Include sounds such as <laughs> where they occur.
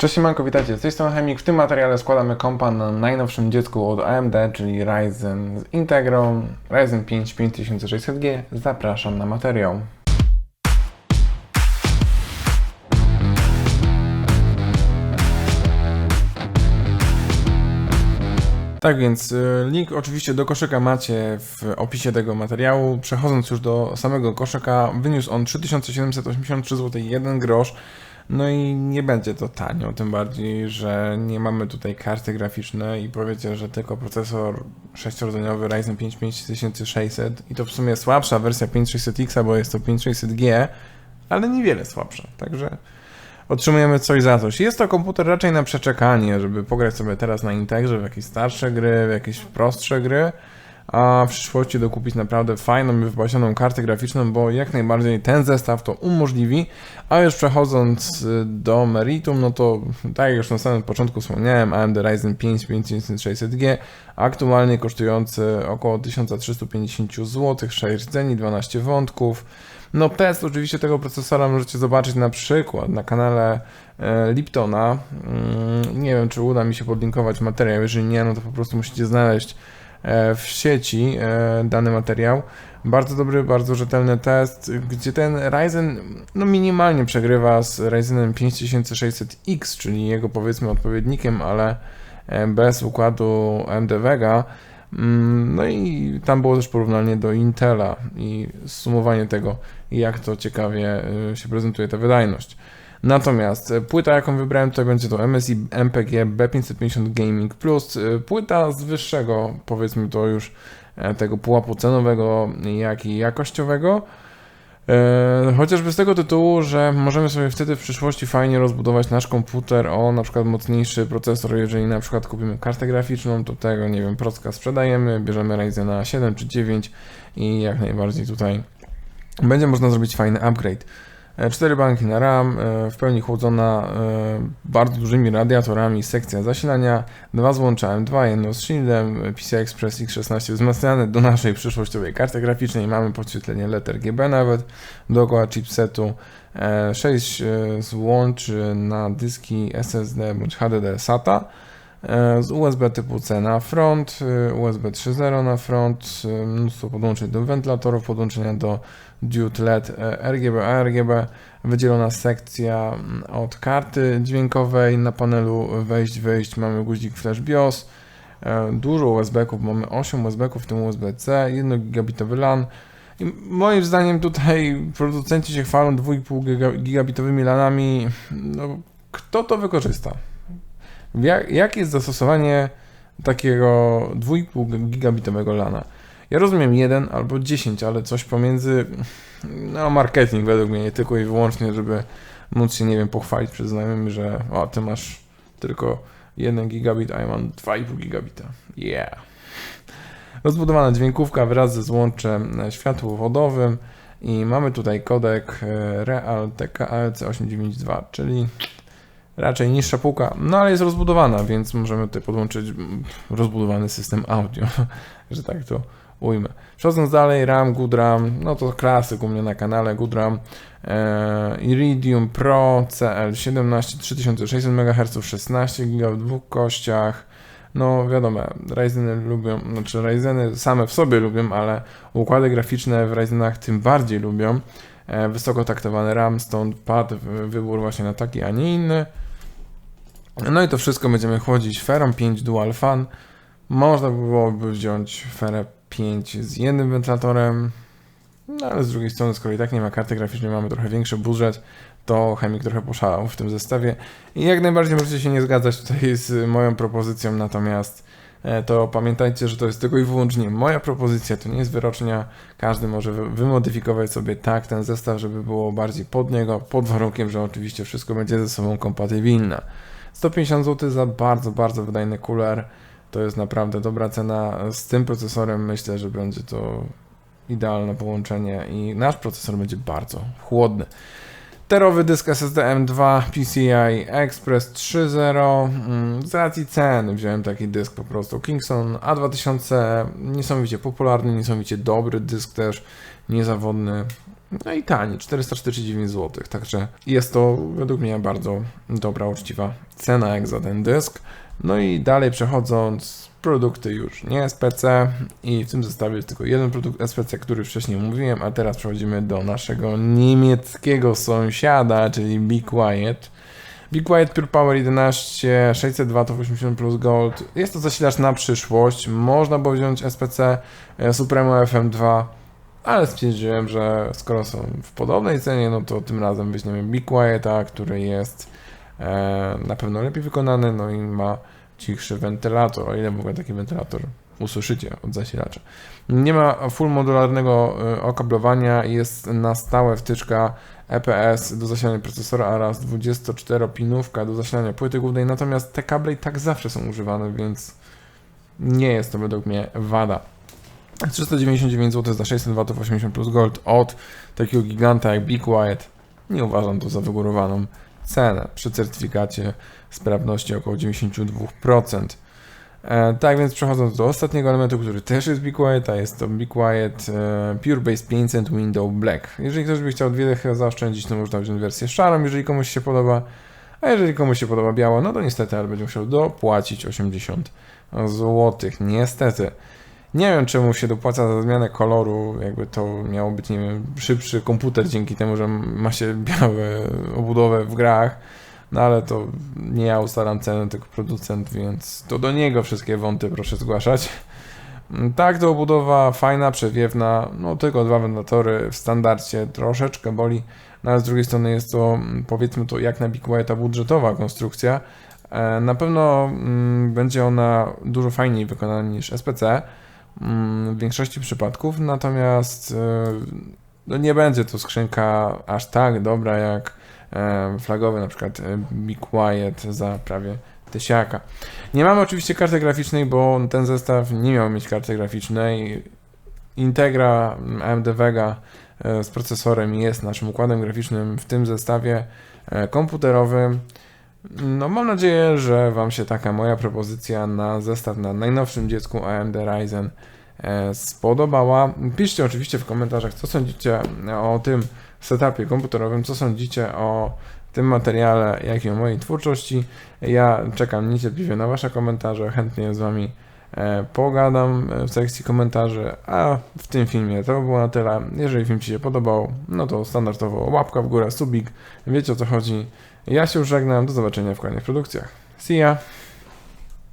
Cześć Siemanko, witajcie, z tej strony Chemik. W tym materiale składamy kompa na najnowszym dziecku od AMD, czyli Ryzen z Integrą Ryzen 5 5600G. Zapraszam na materiał. Tak więc y, link oczywiście do koszyka macie w opisie tego materiału. Przechodząc już do samego koszyka, wyniósł on 3783 zł 1 grosz. No i nie będzie to tanio, tym bardziej, że nie mamy tutaj karty graficznej i powiecie, że tylko procesor 6-rdzeniowy Ryzen 5 5600 i to w sumie słabsza wersja 5600X, bo jest to 5600G, ale niewiele słabsza, także otrzymujemy coś za coś. Jest to komputer raczej na przeczekanie, żeby pograć sobie teraz na Integrze w jakieś starsze gry, w jakieś prostsze gry, a w przyszłości dokupić naprawdę fajną i wypasioną kartę graficzną, bo jak najbardziej ten zestaw to umożliwi. A już przechodząc y, do meritum, no to tak jak już na samym początku wspomniałem, AMD Ryzen 5 5600G, aktualnie kosztujący około 1350 zł, 6 rdzeni, 12 wątków. No test oczywiście tego procesora możecie zobaczyć na przykład na kanale e, Liptona. Mm, Nie wiem, czy uda mi się podlinkować materiał, jeżeli nie, no to po prostu musicie znaleźć w sieci e, dany materiał. Bardzo dobry, bardzo rzetelny test, gdzie ten Ryzen no minimalnie przegrywa z Ryzenem 5600X, czyli jego powiedzmy odpowiednikiem, ale e, bez układu AMD Vega. Mm, No i tam było też porównanie do Intela i sumowanie tego, jak to ciekawie się prezentuje ta wydajność. Natomiast e, płyta, jaką wybrałem, to będzie to MSI MPG B550 Gaming Plus. y, Płyta z wyższego, powiedzmy to już, e, tego pułapu cenowego, jak i jakościowego. E, Chociażby z tego tytułu, że możemy sobie wtedy w przyszłości fajnie rozbudować nasz komputer o na przykład mocniejszy procesor. Jeżeli na przykład kupimy kartę graficzną, to tego, nie wiem, procka sprzedajemy, bierzemy Ryzena 7 czy 9 i jak najbardziej tutaj będzie można zrobić fajny upgrade. E, Cztery banki na RAM, e, w pełni chłodzona e, bardzo dużymi radiatorami, sekcja zasilania, dwa złącza M2, jedno z shieldem, e, PCI Express X16 wzmacniane do naszej przyszłościowej karty graficznej, mamy podświetlenie LED RGB nawet, dookoła chipsetu, 6 złączy na dyski SSD bądź HDD SATA, e, z USB typu C na front, e, USB 3.0 na front, e, mnóstwo podłączeń do wentylatorów, podłączenia do diod LED e, RGB, ARGB, wydzielona sekcja mm, od karty dźwiękowej, na panelu wejść, wyjść mamy guzik flash BIOS, e, dużo USB-ków, mamy 8 USB-ków, w tym USB-C, 1 gigabitowy LAN, i moim zdaniem tutaj producenci się chwalą 2,5 giga- gigabitowymi LANami. No, kto to wykorzysta? Jak, jakie jest zastosowanie takiego 2,5 gigabitowego LANa? Ja rozumiem 1 albo 10, ale coś pomiędzy, no marketing według mnie, nie tylko i wyłącznie, żeby móc się, nie wiem, pochwalić przed znajomymi, że o, ty masz tylko 1 gigabit, a ja mam 2,5 gigabita. Yeah. Rozbudowana dźwiękówka wraz ze złączem światłowodowym i mamy tutaj kodek e, Real TKLC 892, czyli raczej niższa półka, no ale jest rozbudowana, więc możemy tutaj podłączyć mm, rozbudowany system audio, <laughs> że tak to ujmę. Przechodząc dalej, RAM, Good RAM, no to klasyk u mnie na kanale, Good RAM, e, Iridium Pro CL17 3600 MHz, 16 GB w dwóch kościach, no wiadomo, Ryzeny lubią, znaczy Ryzeny same w sobie lubią, ale układy graficzne w Ryzenach tym bardziej lubią. E, Wysoko taktowany RAM, stąd padł wybór właśnie na taki, a nie inny. No i to wszystko będziemy chłodzić Ferą 5 Dual Fan. Można by byłoby wziąć Ferę 5 z jednym wentylatorem, no ale z drugiej strony, skoro i tak nie ma karty graficznej, mamy trochę większy budżet, to chemik trochę poszalał w tym zestawie. I jak najbardziej możecie się nie zgadzać tutaj z moją propozycją, natomiast e, to pamiętajcie, że to jest tylko i wyłącznie moja propozycja, to nie jest wyrocznia. Każdy może wy- wymodyfikować sobie tak ten zestaw, żeby było bardziej pod niego, pod warunkiem, że oczywiście wszystko będzie ze sobą kompatybilne. 150 zł za bardzo, bardzo wydajny cooler. To jest naprawdę dobra cena. Z tym procesorem myślę, że będzie to idealne połączenie i nasz procesor będzie bardzo chłodny. Terowy dysk SSD M2 PCI Express 3.0. Mm, Z racji ceny wziąłem taki dysk po prostu. Kingston A2000, niesamowicie popularny, niesamowicie dobry dysk też, niezawodny. No i tani, 449 zł. Także jest to według mnie bardzo dobra, uczciwa cena jak za ten dysk. No i dalej przechodząc, produkty już nie SPC i w tym zestawie jest tylko jeden produkt SPC, który wcześniej mówiłem, a teraz przechodzimy do naszego niemieckiego sąsiada, czyli Be Quiet. Be Quiet Pure Power 11 600 W 80 plus Gold. Jest to zasilacz na przyszłość. Można było wziąć SPC e, Supremo FM2, ale stwierdziłem, że skoro są w podobnej cenie, no to tym razem weźmiemy Be Quieta, który jest e, na pewno lepiej wykonany, no i ma cichszy wentylator, o ile w ogóle taki wentylator usłyszycie od zasilacza. Nie ma full modularnego e, okablowania, jest na stałe wtyczka EPS do zasilania procesora oraz 24-pinówka do zasilania płyty głównej, natomiast te kable i tak zawsze są używane, więc nie jest to według mnie wada. 399 zł za 600 W 80 plus Gold od takiego giganta jak Be Quiet nie uważam to za wygórowaną cenę przy certyfikacie sprawności około 92%. E, tak więc przechodząc do ostatniego elementu, który też jest Be Quiet, a jest to Be Quiet e, Pure Base 500 Window Black. Jeżeli ktoś by chciał dwie dechy zaoszczędzić, to można wziąć wersję szarą, jeżeli komuś się podoba, a jeżeli komuś się podoba biała, no to niestety, ale będzie musiał dopłacić 80 zł. Niestety. Nie wiem, czemu się dopłaca za zmianę koloru, jakby to miało być, nie wiem, szybszy komputer dzięki temu, że ma się białe obudowę w grach. No ale to nie ja ustalam cenę, tylko producent, więc to do niego wszystkie wąty proszę zgłaszać. Tak, to obudowa fajna, przewiewna, no tylko dwa wentylatory w standardzie, troszeczkę boli, no ale z drugiej strony jest to, powiedzmy to, jak na Big budżetowa konstrukcja. E, Na pewno mm, będzie ona dużo fajniej wykonana niż SPC mm, w większości przypadków, natomiast e, no nie będzie to skrzynka aż tak dobra jak e, flagowy, na przykład e, Be Quiet za prawie tysiaka. Nie mamy oczywiście karty graficznej, bo ten zestaw nie miał mieć karty graficznej. Integra AMD Vega z procesorem jest naszym układem graficznym w tym zestawie komputerowym. No, mam nadzieję, że Wam się taka moja propozycja na zestaw na najnowszym dziecku AMD Ryzen e, spodobała. Piszcie oczywiście w komentarzach, co sądzicie o tym setupie komputerowym, co sądzicie o tym materiale, jak i o mojej twórczości. Ja czekam niecierpliwie na Wasze komentarze, chętnie z Wami e, pogadam w sekcji komentarzy, a w tym filmie to by było na tyle. Jeżeli film Ci się podobał, no to standardowo łapka w górę, subik, wiecie o co chodzi. Ja się już żegnam, do zobaczenia w kolejnych produkcjach. See ya!